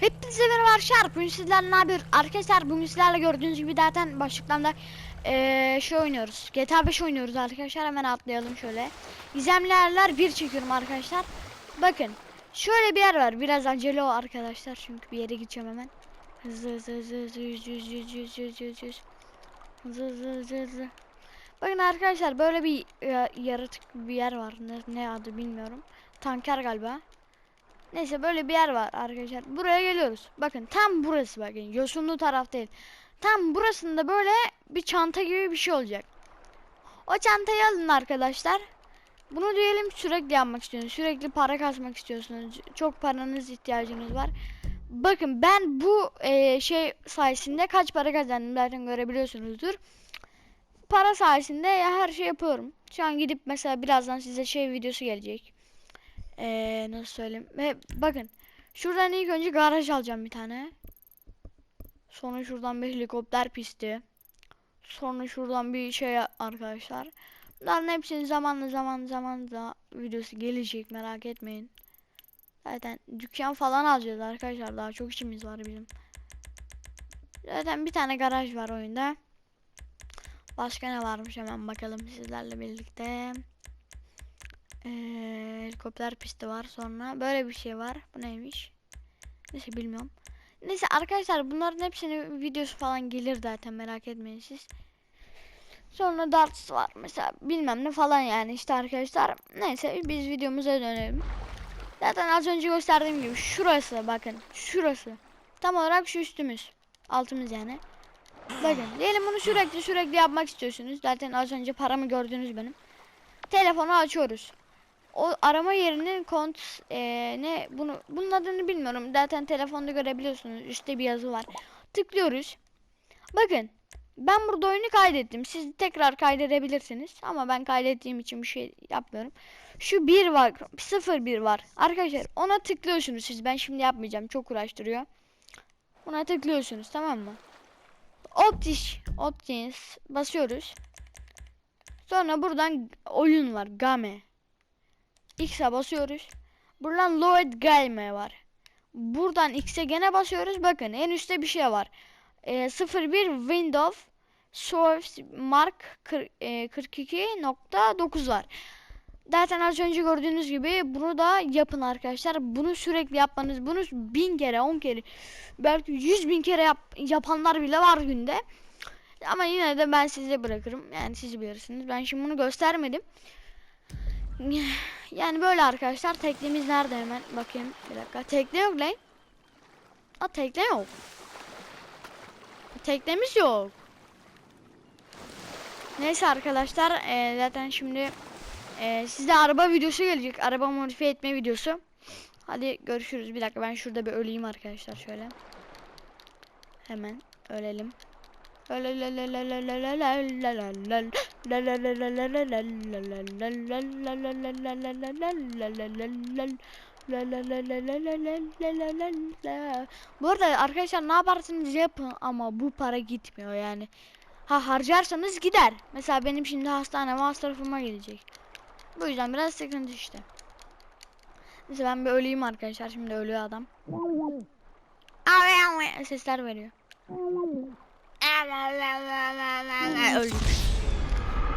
Hepinize merhaba arkadaşlar. Bugün sizlerle ne yapıyoruz? Arkadaşlar bugün sizlerle gördüğünüz gibi zaten başlıklarında eee şey oynuyoruz. GTA 5 oynuyoruz arkadaşlar. Hemen atlayalım şöyle. Gizemli yerler 1 çekiyorum arkadaşlar. Bakın. Şöyle bir yer var. Biraz acele o arkadaşlar. Çünkü bir yere gideceğim hemen. Hızlı hızlı hızlı hızlı yüz yüz yüz yüz yüz. Hızlı hızlı hızlı hızlı. Bakın arkadaşlar böyle bir e, yaratık bir yer var. Ne, ne adı bilmiyorum. Tanker galiba. Neyse böyle bir yer var arkadaşlar. Buraya geliyoruz. Bakın tam burası bakın. Yosunlu taraf değil. Tam burasında böyle bir çanta gibi bir şey olacak. O çantayı alın arkadaşlar. Bunu diyelim sürekli yapmak istiyorsunuz. Sürekli para kasmak istiyorsunuz. Çok paranız ihtiyacınız var. Bakın ben bu eee, şey sayesinde kaç para kazandım zaten görebiliyorsunuzdur. Para sayesinde ya her şey yapıyorum. Şu an gidip mesela birazdan size şey videosu gelecek. Ee, nasıl söyleyeyim? Ve bakın. Şuradan ilk önce garaj alacağım bir tane. Sonra şuradan bir helikopter pisti. Sonra şuradan bir şey arkadaşlar. Bunların hepsinin zamanla zaman zamanla videosu gelecek merak etmeyin. Zaten dükkan falan alacağız arkadaşlar. Daha çok işimiz var bizim. Zaten bir tane garaj var oyunda. Başka ne varmış hemen bakalım sizlerle birlikte. Ee, helikopter pisti var sonra böyle bir şey var. Bu neymiş? Neyse bilmiyorum. Neyse arkadaşlar bunların hepsinin videosu falan gelir zaten merak etmeyin siz. Sonra darts var mesela bilmem ne falan yani işte arkadaşlar. Neyse biz videomuza dönelim. Zaten az önce gösterdiğim gibi şurası bakın şurası. Tam olarak şu üstümüz. Altımız yani. Bakın diyelim bunu sürekli sürekli yapmak istiyorsunuz. Zaten az önce paramı gördünüz benim. Telefonu açıyoruz. O arama yerinin kont eee, ne bunu bunun adını bilmiyorum. Zaten telefonda görebiliyorsunuz. Üstte bir yazı var. Tıklıyoruz. Bakın ben burada oyunu kaydettim. Siz tekrar kaydedebilirsiniz ama ben kaydettiğim için bir şey yapmıyorum. Şu bir var, 01 var. Arkadaşlar ona tıklıyorsunuz siz. Ben şimdi yapmayacağım. Çok uğraştırıyor. Buna tıklıyorsunuz tamam mı? Optiş, Optins basıyoruz. Sonra buradan oyun var. Game. X'e basıyoruz. Buradan Load Game var. Buradan X'e gene basıyoruz. Bakın en üstte bir şey var. Ee, 01 Windows Source Mark kır- e, 42.9 var. Zaten az önce gördüğünüz gibi bunu da yapın arkadaşlar. Bunu sürekli yapmanız, bunu bin kere, on kere, belki yüz bin kere yap- yapanlar bile var günde. Ama yine de ben size bırakırım. Yani siz bilirsiniz. Ben şimdi bunu göstermedim. Yani böyle arkadaşlar. Teknemiz nerede hemen? Bakayım bir dakika. Tekne yok lan. Aa tekne yok. Teknemiz yok. Neyse arkadaşlar. eee, zaten şimdi eee sizde araba videosu gelecek. Araba modifiye etme videosu. Hadi görüşürüz. Bir dakika ben şurada bir öleyim arkadaşlar şöyle. Hemen ölelim. Bu arada arkadaşlar ne yaparsınız yapın ama bu para gitmiyor yani. Ha harcarsanız gider. Mesela benim şimdi hastane masrafıma gelecek. Bu yüzden biraz sıkıntı işte. Neyse ben bir öleyim arkadaşlar. Şimdi ölüyor adam. Sesler veriyor. Öldük.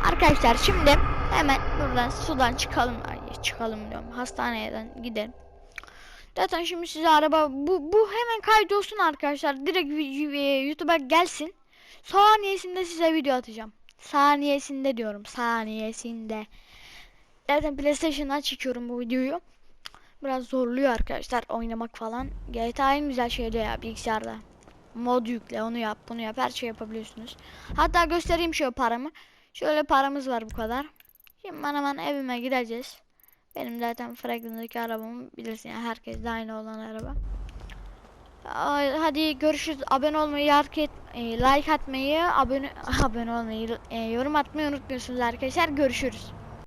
Arkadaşlar şimdi hemen buradan sudan çıkalım. Ay, çıkalım diyorum. Hastaneden gidelim. Zaten şimdi size araba bu bu hemen kaydolsun arkadaşlar. Direkt vi- YouTube'a gelsin. Saniyesinde size video atacağım. Saniyesinde diyorum. Saniyesinde. Zaten PlayStation'dan çekiyorum bu videoyu. Biraz zorluyor arkadaşlar oynamak falan. GTA en güzel şey de ya bilgisayarda. Mod yükle onu yap bunu yap her şey yapabiliyorsunuz. Hatta göstereyim şöyle paramı. Şöyle paramız var bu kadar. Şimdi ben hemen evime gideceğiz. Benim zaten Franklin'deki arabamı bilirsin yani herkes de aynı olan araba. Hadi görüşürüz. Abone olmayı, like, e, atmayı, abone abone olmayı, e, yorum atmayı unutmuyorsunuz arkadaşlar. Görüşürüz.